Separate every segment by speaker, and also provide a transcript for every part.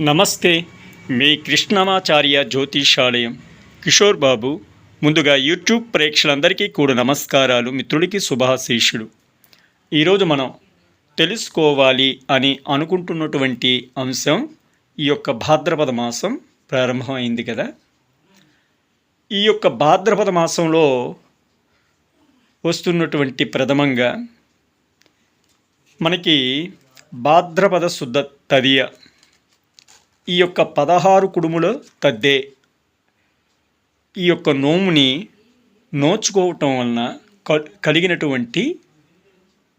Speaker 1: నమస్తే మీ కృష్ణమాచార్య జ్యోతిషాలయం. కిషోర్ బాబు ముందుగా యూట్యూబ్ ప్రేక్షకులందరికీ కూడా నమస్కారాలు మిత్రుడికి శుభాశీషుడు ఈరోజు మనం తెలుసుకోవాలి అని అనుకుంటున్నటువంటి అంశం ఈ యొక్క భాద్రపద మాసం ప్రారంభమైంది కదా. ఈ యొక్క భాద్రపద మాసంలో వస్తున్నటువంటి ప్రథమంగా మనకి భాద్రపద శుద్ధ తదియ ఈ యొక్క పదహారు కుడుముల తద్దే. ఈ యొక్క నోముని నోచుకోవటం వలన క- కలిగినటువంటి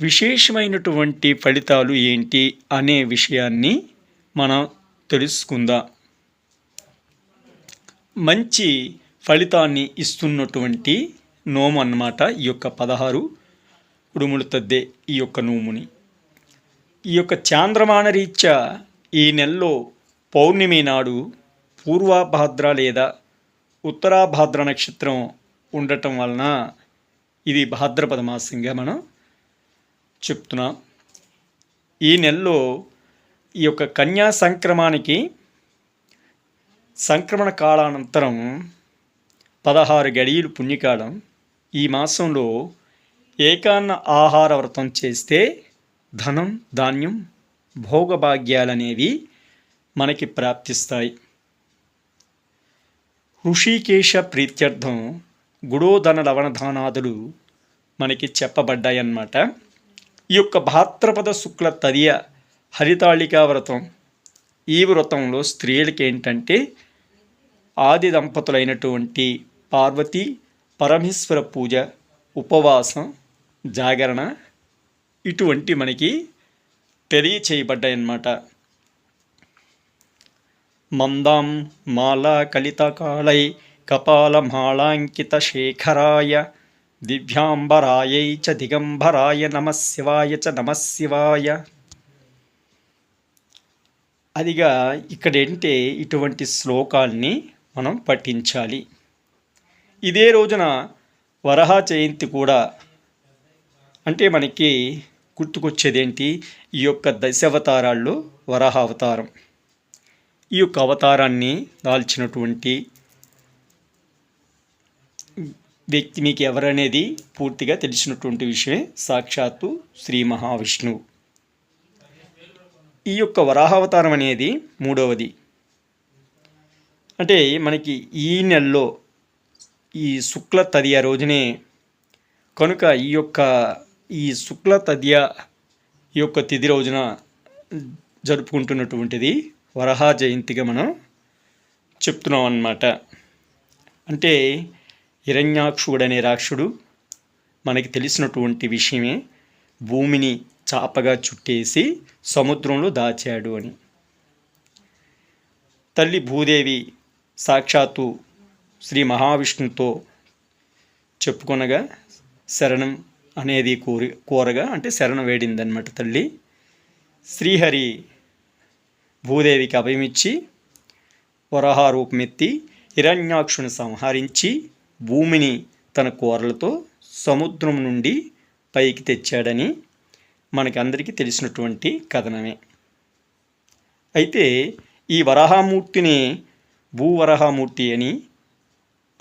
Speaker 1: విశేషమైనటువంటి ఫలితాలు ఏంటి అనే విషయాన్ని మనం తెలుసుకుందాం. మంచి ఫలితాన్ని ఇస్తున్నటువంటి నోము అన్నమాట ఈ యొక్క పదహారు కుడుములు తద్దే ఈ యొక్క నోముని. ఈ యొక్క చాంద్రమాన రీత్యా ఈ నెలలో పౌర్ణమి నాడు పూర్వభాద్ర లేదా ఉత్తరాభాద్ర నక్షత్రం ఉండటం వలన ఇది భాద్రపద మాసంగా మనం చెప్తున్నాం. ఈ నెలలో ఈ యొక్క కన్యా సంక్రమానికి సంక్రమణ కాలానంతరం పదహారు గడియలు పుణ్యకాలం. ఈ మాసంలో ఏకాన్న ఆహార వ్రతం చేస్తే ధనం ధాన్యం భోగభాగ్యాలనేవి మనకి ప్రాప్తిస్తాయి. ఋషికేశ ప్రీత్యర్థం గుడోధన లవణధానాదులు మనకి చెప్పబడ్డాయన్నమాట. ఈ యొక్క భాద్రపద శుక్ల తదియ హరితాళికా వ్రతం ఈ వ్రతంలో స్త్రీలకి ఏంటంటే ఆది దంపతులైనటువంటి పార్వతి పరమేశ్వర పూజ ఉపవాసం జాగరణ ఇటువంటి మనకి తెలియచేయబడ్డాయన్నమాట. మందాం మాలా కపాలమాళాంకితశేఖరాయ శేఖరాయ దివ్యాంబరాయై చ దిగంబరాయ నమ శివాయ చ నమ శివాయ. అదిగా ఇక్కడేంటే ఇటువంటి శ్లోకాల్ని మనం పఠించాలి. ఇదే రోజున వరహ జయంతి కూడా అంటే మనకి గుర్తుకొచ్చేదేంటి? ఈ యొక్క దశావతారాల్లో వరహ అవతారం. ఈ యొక్క అవతారాన్ని దాల్చినటువంటి వ్యక్తి మీకు ఎవరనేది పూర్తిగా తెలిసినటువంటి విషయమే సాక్షాత్తు శ్రీ మహావిష్ణువు. ఈ యొక్క వరాహావతారం అనేది మూడవది. అంటే మనకి ఈ నెలలో ఈ శుక్ల తదియ రోజునే కనుక ఈ యొక్క ఈ శుక్ల తదియ ఈ యొక్క తిథి రోజున జరుపుకుంటున్నటువంటిది వరహా జయంతిగా మనం చెప్తున్నాం అన్నమాట అంటే హిరణ్యాక్షుడు అనే రాక్షుడు మనకి తెలిసినటువంటి విషయమే భూమిని చాపగా చుట్టేసి సముద్రంలో దాచాడు అని. తల్లి భూదేవి సాక్షాత్తు శ్రీ మహావిష్ణుతో చెప్పుకొనగా శరణం అనేది కోరి కోరగా అంటే శరణం వేడిందనమాట తల్లి. శ్రీహరి భూదేవికి అభయమిచ్చి వరహారూపమెత్తి హిరణ్యాక్షుని సంహరించి భూమిని తన కోరలతో సముద్రం నుండి పైకి తెచ్చాడని మనకి అందరికీ తెలిసినటువంటి కథనమే. అయితే ఈ వరహామూర్తిని భూవరహామూర్తి అని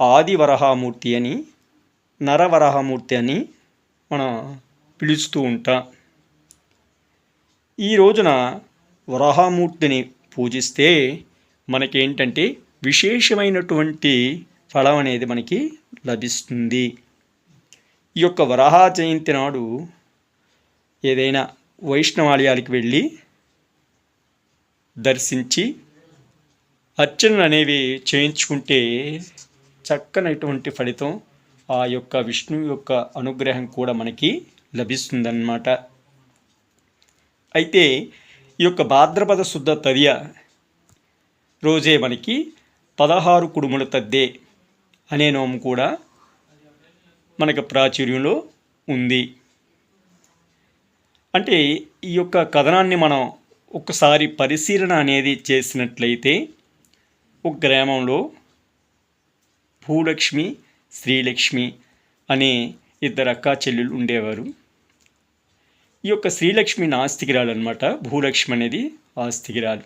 Speaker 1: ఆది వరహామూర్తి అని నరవరహమూర్తి అని మనం పిలుస్తూ ఉంటాం. ఈ రోజున వరాహమూర్తిని పూజిస్తే మనకేంటంటే విశేషమైనటువంటి ఫలం అనేది మనకి లభిస్తుంది. ఈ యొక్క వరాహ జయంతి నాడు ఏదైనా వైష్ణవాలయాలకు వెళ్ళి దర్శించి అర్చనలు అనేవి చేయించుకుంటే చక్కనటువంటి ఫలితం ఆ యొక్క విష్ణువు యొక్క అనుగ్రహం కూడా మనకి లభిస్తుందన్నమాట. అయితే ఈ యొక్క భాద్రపద శుద్ధ తదియ రోజే మనకి పదహారు కుడుముల తద్దే అనే నోము కూడా మనకు ప్రాచుర్యంలో ఉంది. అంటే ఈ యొక్క కథనాన్ని మనం ఒకసారి పరిశీలన అనేది చేసినట్లయితే ఒక గ్రామంలో భూలక్ష్మి శ్రీలక్ష్మి అనే ఇద్దరు అక్కా చెల్లెలు ఉండేవారు. ఈ యొక్క శ్రీలక్ష్మి నాస్తికిరాలు అనమాట భూలక్ష్మి అనేది ఆస్తికిరాలు.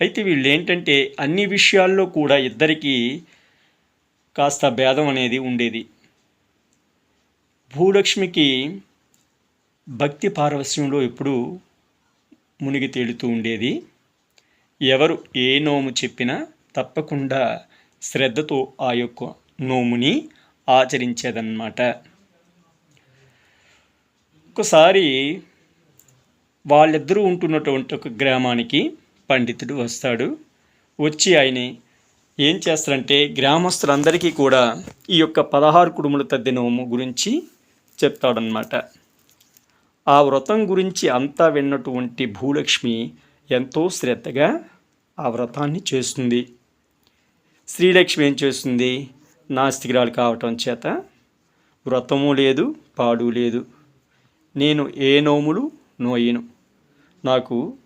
Speaker 1: అయితే వీళ్ళు ఏంటంటే అన్ని విషయాల్లో కూడా ఇద్దరికీ కాస్త భేదం అనేది ఉండేది. భూలక్ష్మికి భక్తి పారవస్యంలో ఎప్పుడూ మునిగి తేలుతూ ఉండేది. ఎవరు ఏ నోము చెప్పినా తప్పకుండా శ్రద్ధతో ఆ యొక్క నోముని ఆచరించేదన్నమాట. ఒక్కసారి వాళ్ళిద్దరూ ఉంటున్నటువంటి ఒక గ్రామానికి పండితుడు వస్తాడు. వచ్చి ఆయన ఏం చేస్తారంటే గ్రామస్తులందరికీ కూడా ఈ యొక్క పదహారు కుడుముల తద్ది నోము గురించి చెప్తాడనమాట ఆ వ్రతం గురించి అంతా విన్నటువంటి భూలక్ష్మి ఎంతో శ్రద్ధగా ఆ వ్రతాన్ని చేస్తుంది. శ్రీలక్ష్మి ఏం చేస్తుంది? నాస్తికురాలు కావటం చేత వ్రతము లేదు పాడు లేదు. నేను ఏ నోములు నోయను? నాకు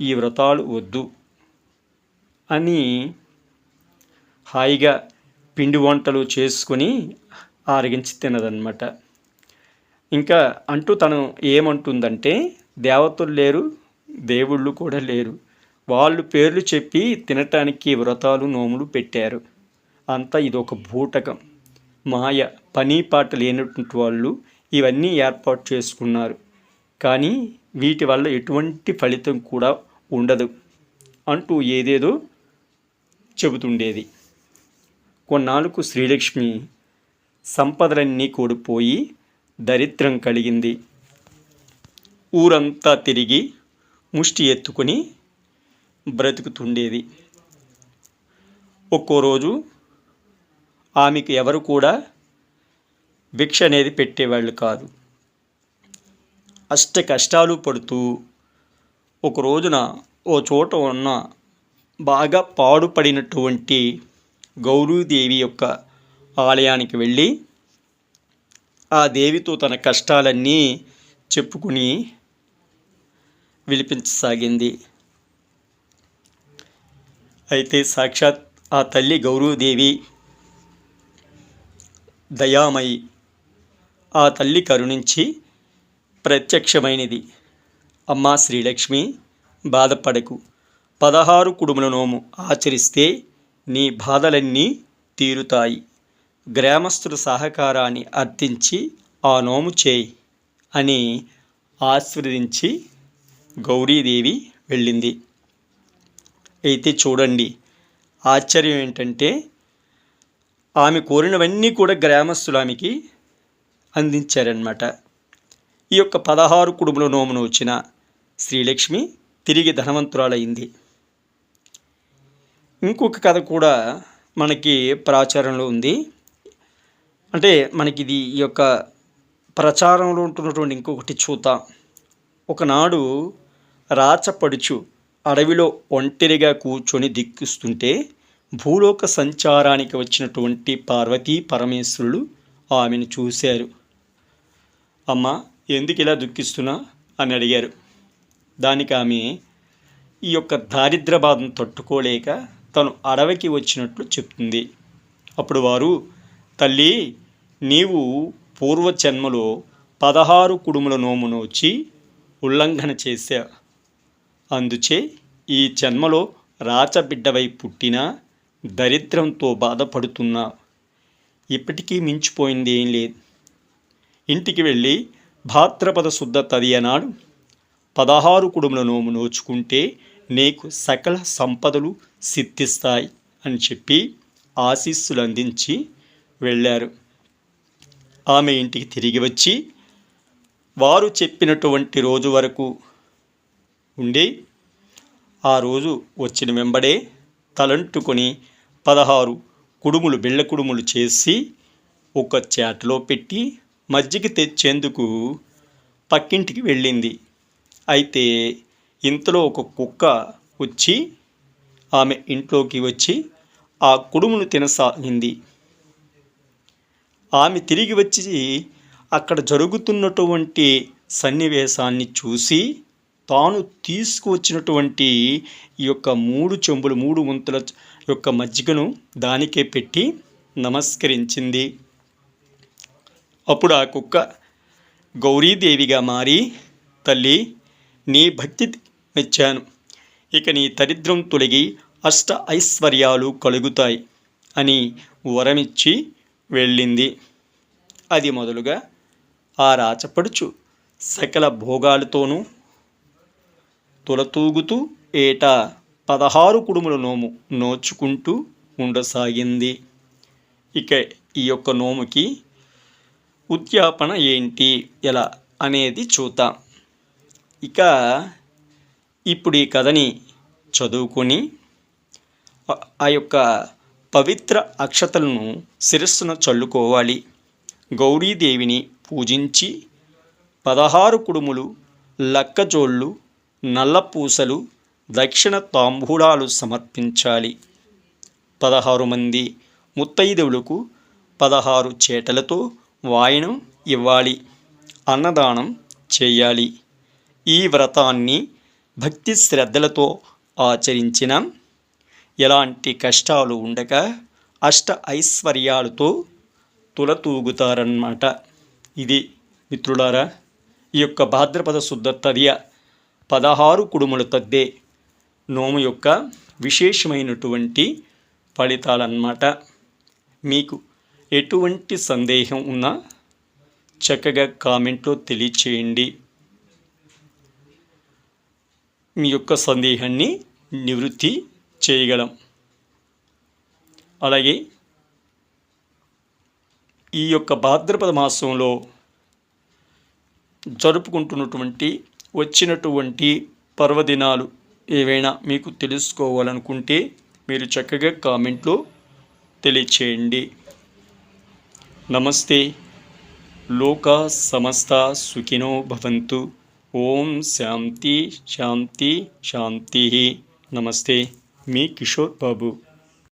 Speaker 1: ఈ వ్రతాలు వద్దు అని హాయిగా పిండి వంటలు చేసుకొని ఆరగించి తినదన్నమాట. ఇంకా అంటూ తను ఏమంటుందంటే దేవతలు లేరు దేవుళ్ళు కూడా లేరు. వాళ్ళు పేర్లు చెప్పి తినటానికి వ్రతాలు నోములు పెట్టారు. అంతా ఇది ఒక బూటకం. మాయ పని పాట లేనటువంటి వాళ్ళు ఇవన్నీ ఏర్పాటు చేసుకున్నారు. కానీ వీటి వల్ల ఎటువంటి ఫలితం కూడా ఉండదు అంటూ ఏదేదో చెబుతుండేది. కొన్నాళ్ళకు శ్రీలక్ష్మి సంపదలన్నీ కోడిపోయి దరిద్రం కలిగింది. ఊరంతా తిరిగి ముష్టి ఎత్తుకొని బ్రతుకుతుండేది. ఒక్కో రోజు ఆమెకు ఎవరు కూడా భిక్ష అనేది పెట్టేవాళ్ళు కాదు. అష్ట కష్టాలు పడుతూ ఒక రోజున ఓ చోట ఉన్న బాగా పాడుపడినటువంటి గౌరీదేవి యొక్క ఆలయానికి వెళ్ళి ఆ దేవితో తన కష్టాలన్నీ చెప్పుకుని విలిపించసాగింది. అయితే సాక్షాత్ ఆ తల్లి గౌరవదేవి దయామయి ఆ తల్లి కరుణించి ప్రత్యక్షమైనది. అమ్మా శ్రీలక్ష్మి బాధపడకు. పదహారు కుడుముల నోము ఆచరిస్తే నీ బాధలన్నీ తీరుతాయి. గ్రామస్తుల సహకారాన్ని అర్థించి ఆ నోము చేయి అని ఆశీర్వదించి గౌరీదేవి వెళ్ళింది. అయితే చూడండి ఆశ్చర్యం ఏంటంటే ఆమె కోరినవన్నీ కూడా గ్రామస్తులు ఆమెకి అందించారనమాట ఈ యొక్క పదహారు కుడుముల నోమును వచ్చిన శ్రీలక్ష్మి తిరిగి ధనవంతురాలైంది. ఇంకొక కథ కూడా మనకి ప్రాచారంలో ఉంది. అంటే మనకి ఇది ఈ యొక్క ప్రచారంలో ఉంటున్నటువంటి ఇంకొకటి చూత ఒకనాడు రాచపడుచు అడవిలో ఒంటరిగా కూర్చొని దిక్కుస్తుంటే భూలోక సంచారానికి వచ్చినటువంటి పార్వతీ పరమేశ్వరులు ఆమెను చూశారు. అమ్మ ఎందుకు ఇలా దుఃఖిస్తున్నా? అని అడిగారు. దానికి ఆమె ఈ యొక్క దారిద్ర బాధను తట్టుకోలేక తను అడవికి వచ్చినట్లు చెప్తుంది. అప్పుడు వారు తల్లి నీవు పూర్వజన్మలో పదహారు కుడుముల నోమును వచ్చి ఉల్లంఘన చేశా. అందుచే ఈ జన్మలో రాచబిడ్డవై పుట్టినా దరిద్రంతో బాధపడుతున్నా. ఇప్పటికీ మించిపోయింది ఏం లేదు. ఇంటికి వెళ్ళి భాద్రపద శుద్ధ తదియనాడు పదహారు కుడుముల నోము నోచుకుంటే నీకు సకల సంపదలు సిద్ధిస్తాయి అని చెప్పి ఆశీస్సులు అందించి వెళ్ళారు. ఆమె ఇంటికి తిరిగి వచ్చి వారు చెప్పినటువంటి రోజు వరకు ఉండి ఆ రోజు వచ్చిన వెంబడే తలంటుకొని పదహారు కుడుములు బిళ్ళ కుడుములు చేసి ఒక చేటలో పెట్టి మజ్జిగ తెచ్చేందుకు పక్కింటికి వెళ్ళింది. అయితే ఇంతలో ఒక కుక్క వచ్చి ఆమె ఇంట్లోకి వచ్చి ఆ కుడుమును తినసాగింది. ఆమె తిరిగి వచ్చి అక్కడ జరుగుతున్నటువంటి సన్నివేశాన్ని చూసి తాను తీసుకువచ్చినటువంటి ఈ యొక్క మూడు చెంబులు మూడు వంతుల యొక్క మజ్జిగను దానికే పెట్టి నమస్కరించింది. అప్పుడు ఆ కుక్క గౌరీదేవిగా మారి తల్లి నీ భక్తి మెచ్చాను. ఇక నీ దరిద్రం తొలగి అష్ట ఐశ్వర్యాలు కలుగుతాయి అని వరమిచ్చి వెళ్ళింది. అది మొదలుగా ఆ రాచపడుచు సకల భోగాలతోనూ తులతూగుతూ ఏటా పదహారు కుడుముల నోము నోచుకుంటూ ఉండసాగింది. ఇక ఈ యొక్క నోముకి ఉద్యాపన ఏంటి? ఎలా? అనేది చూద్దాం. ఇక ఇప్పుడు ఈ కథని చదువుకొని ఆ- యొక్క పవిత్ర అక్షతలను శిరస్సున చల్లుకోవాలి. గౌరీదేవిని పూజించి పదహారు కుడుములు లక్కజోళ్ళు నల్లపూసలు దక్షిణ తాంబూలాలు సమర్పించాలి. పదహారు మంది ముత్తైదువులకు పదహారు చేటలతో వాయనం ఇవ్వాలి అన్నదానం చేయాలి. ఈ వ్రతాన్ని భక్తి శ్రద్ధలతో ఆచరించిన ఎలాంటి కష్టాలు ఉండక అష్ట ఐశ్వర్యాలతో తులతూగుతారన్నమాట. ఇది మిత్రులారా ఈ యొక్క భాద్రపద శుద్ధ తదియ పదహారు కుడుముల తద్దే నోము యొక్క విశేషమైనటువంటి ఫలితాలన్నమాట. మీకు ఎటువంటి సందేహం ఉన్నా చక్కగా కామెంట్లో తెలియచేయండి. మీ యొక్క సందేహాన్ని నివృత్తి చేయగలం. అలాగే ఈ యొక్క భాద్రపద మాసంలో జరుపుకుంటున్నటువంటి వచ్చినటువంటి పర్వదినాలు ఏవైనా మీకు తెలుసుకోవాలనుకుంటే మీరు చక్కగా కామెంట్లో తెలియచేయండి. నమస్తే లోకా సమస్త సుఖినో భవంతు ఓం శాంతి శాంతి శాంతి నమస్తే మీ కిషోర్ బాబు